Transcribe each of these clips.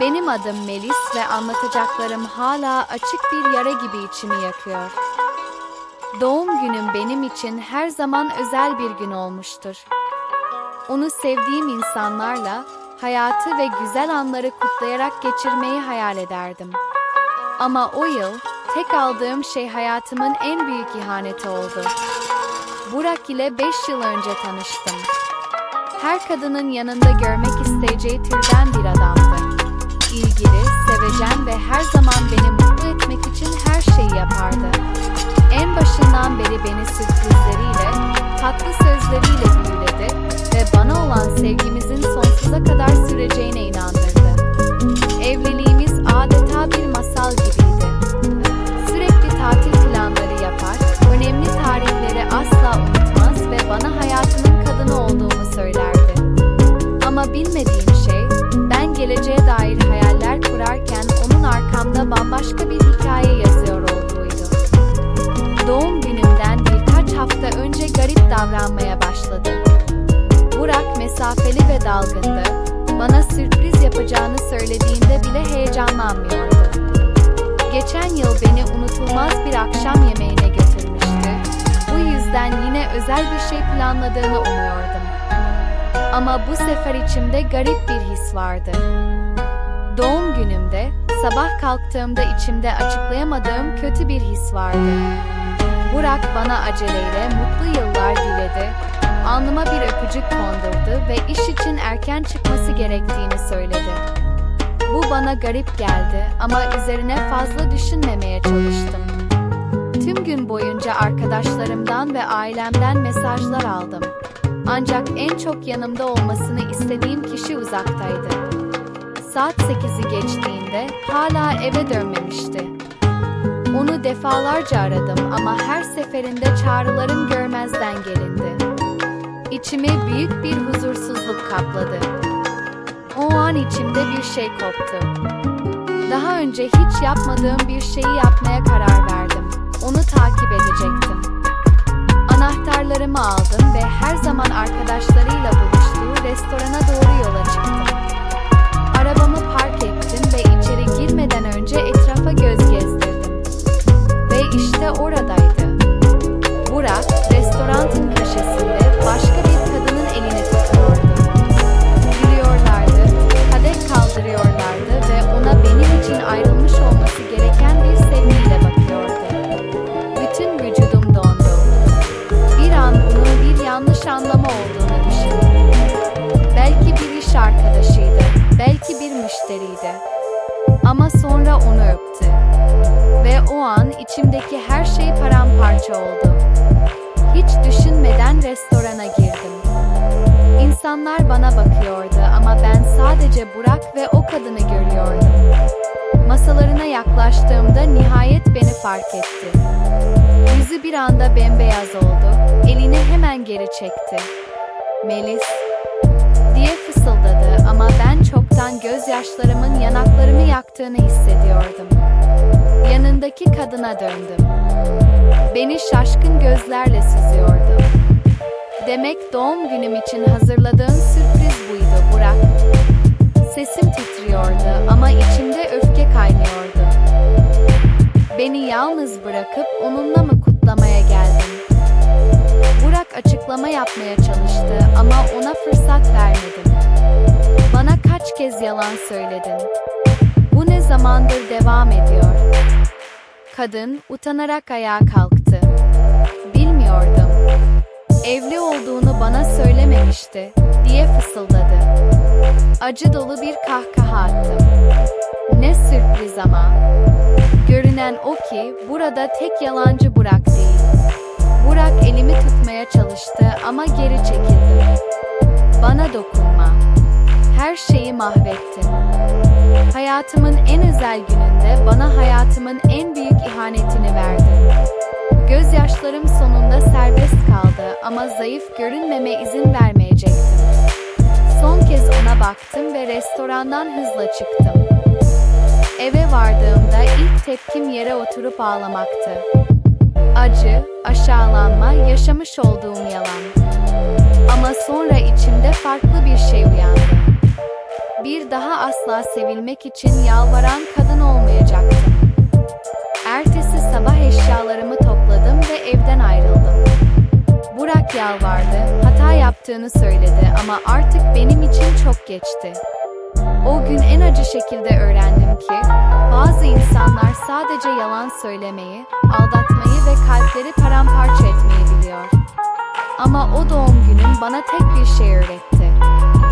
Benim adım Melis ve anlatacaklarım hala açık bir yara gibi içimi yakıyor. Doğum günüm benim için her zaman özel bir gün olmuştur. Onu sevdiğim insanlarla hayatı ve güzel anları kutlayarak geçirmeyi hayal ederdim. Ama o yıl tek aldığım şey hayatımın en büyük ihaneti oldu. Burak ile 5 yıl önce tanıştım. Her kadının yanında görmek isteyeceği türden bir adamdı. Sevecen ve her zaman beni mutlu etmek için her şeyi yapardı. En başından beri beni sürprizleriyle, tatlı sözleriyle büyüledi ve bana olan sevgimizin sonsuza kadar süreceğine inandırdı. Evliliğimiz adeta bir masal gibiydi. Sürekli tatil planları yapar, önemli tarihleri asla unutmaz ve bana hayatının kadını olduğumu söylerdi. Ama bilmediğim şey, ben geleceğe dair kurarken onun arkamda bambaşka bir hikaye yazıyor olduğuydu. Doğum günümden birkaç hafta önce garip davranmaya başladı. Burak mesafeli ve dalgındı. Bana sürpriz yapacağını söylediğinde bile heyecanlanmıyordu. Geçen yıl beni unutulmaz bir akşam yemeğine götürmüştü. Bu yüzden yine özel bir şey planladığını umuyordum. Ama bu sefer içimde garip bir his vardı. Doğum günümde, sabah kalktığımda içimde açıklayamadığım kötü bir his vardı. Burak bana aceleyle mutlu yıllar diledi, alnıma bir öpücük kondurdu ve iş için erken çıkması gerektiğini söyledi. Bu bana garip geldi ama üzerine fazla düşünmemeye çalıştım. Tüm gün boyunca arkadaşlarımdan ve ailemden mesajlar aldım. Ancak en çok yanımda olmasını istediğim kişi uzaktaydı. Saat 8'i geçtiğinde hala eve dönmemişti. Onu defalarca aradım ama her seferinde çağrılarım görmezden gelindi. İçimi büyük bir huzursuzluk kapladı. O an içimde bir şey koptu. Daha önce hiç yapmadığım bir şeyi yapmaya karar verdim. Onu takip edecektim. Anahtarlarımı aldım ve her zaman Burak, restoranın köşesinde başka bir kadının elini tutuyordu. Gülüyorlardı, kadeh kaldırıyorlardı ve ona benim için ayrılmış olması gereken bir sevgiyle bakıyordu. Bütün vücudum dondu. Bir an bunun bir yanlış anlama olduğunu düşündüm. Belki bir iş arkadaşıydı, belki bir müşteriydi. Ama sonra onu öptü. Ve o an içimdeki her şey paramparça oldu. Hiç düşünmeden restorana girdim. İnsanlar bana bakıyordu ama ben sadece Burak ve o kadını görüyordum. Masalarına yaklaştığımda nihayet beni fark etti. Yüzü bir anda bembeyaz oldu. Elini hemen geri çekti. Melis diye fısıldadı ama ben çoktan gözyaşlarımın yanaklarımı yaktığını hissediyordum. Yanındaki kadına döndüm. Beni şaşkın gözlerle süzüyordu. Demek doğum günüm için hazırladığın sürpriz buydu Burak. Sesim titriyordu ama içimde öfke kaynıyordu. Beni yalnız bırakıp onunla mı kutlamaya geldin? Burak açıklama yapmaya çalıştı ama ona fırsat vermedim. Bana kaç kez yalan söyledin? Zamandır devam ediyor? Kadın utanarak ayağa kalktı. Bilmiyordum. Evli olduğunu bana söylememişti, diye fısıldadı. Acı dolu bir kahkaha attım. Ne sürpriz ama. Görünen o ki burada tek yalancı Burak değil. Burak elimi tutmaya çalıştı ama geri çekildi. Bana dokunma. Her şeyi mahvettin. Hayatımın en özel gününde bana hayatımın en büyük ihanetini verdin. Gözyaşlarım sonunda serbest kaldı ama zayıf görünmeme izin vermeyecektim. Son kez ona baktım ve restorandan hızla çıktım. Eve vardığımda ilk tepkim yere oturup ağlamaktı. Acı, aşağılanma, yaşamış olduğum yalan. Ama sonra içimde farklı bir şey uyandı. Bir daha asla sevilmek için yalvaran kadın olmayacaktım. Ertesi sabah eşyalarımı topladım ve evden ayrıldım. Burak yalvardı, hata yaptığını söyledi ama artık benim için çok geçti. O gün en acı şekilde öğrendim ki, bazı insanlar sadece yalan söylemeyi, aldatmayı ve kalpleri paramparça etmeyi biliyor. Ama o doğum günüm bana tek bir şey öğretti.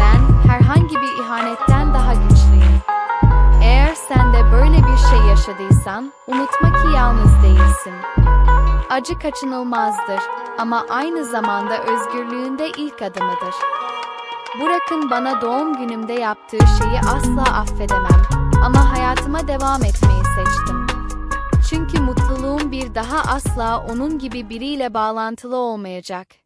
Ben herhangi bir ihanetten daha güçlüyüm. Eğer sen de böyle bir şey yaşadıysan, unutma ki yalnız değilsin. Acı kaçınılmazdır ama aynı zamanda özgürlüğün de ilk adımıdır. Burak'ın bana doğum günümde yaptığı şeyi asla affedemem ama hayatıma devam etmeyi seçtim. Çünkü mutluluğum bir daha asla onun gibi biriyle bağlantılı olmayacak.